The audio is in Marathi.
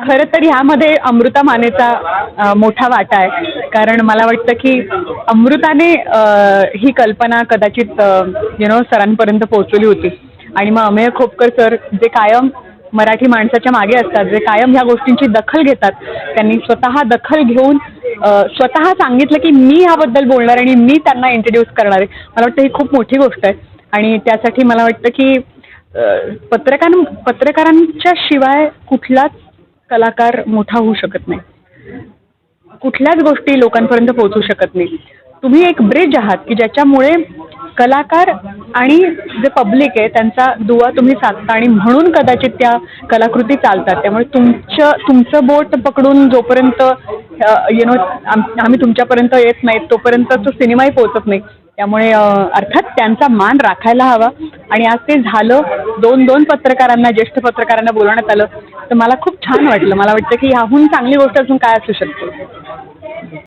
खरं तर ह्यामध्ये अमृता मानेचा मोठा वाटा आहे. कारण मला वाटतं की अमृताने ही कल्पना कदाचित यु नो सरांपर्यंत पोहोचवली होती. आणि मग अमेय खोपकर सर जे कायम मराठी माणसाच्या मागे असतात जे कायम ह्या गोष्टींची दखल घेतात त्यांनी स्वतः दखल घेऊन स्वतः सांगितलं की मी ह्याबद्दल बोलणार आणि मी त्यांना इंट्रोड्यूस करणार आहे. मला वाटतं ही खूप मोठी गोष्ट आहे. आणि त्यासाठी मला वाटतं की पत्रकार पत्रकारांच्या शिवाय कुठलाच कलाकार मोठा होऊ शकत नाही. कुठल्याच गोष्टी लोकांपर्यंत पोहोचू शकत नाही. तुम्ही एक ब्रिज आहात की ज्याच्यामुळे कलाकार आणि जे पब्लिक आहे त्यांचा दुवा तुम्ही साधता आणि म्हणून कदाचित त्या कलाकृती चालतात. त्यामुळे तुमचं तुमचं बोट पकडून जोपर्यंत यु नो आम्ही तुमच्यापर्यंत येत नाहीत तोपर्यंत तो सिनेमाही पोहोचत नाही. त्यामुळे अर्थात त्यांचा मान राखायला हवा. आणि आज ते झालं दोन दोन पत्रकारांना ज्येष्ठ पत्रकारांना बोलवण्यात आलं. तर मला खूप छान वाटलं. मला वाटतं की ह्याहून चांगली गोष्ट अजून काय असू शकते?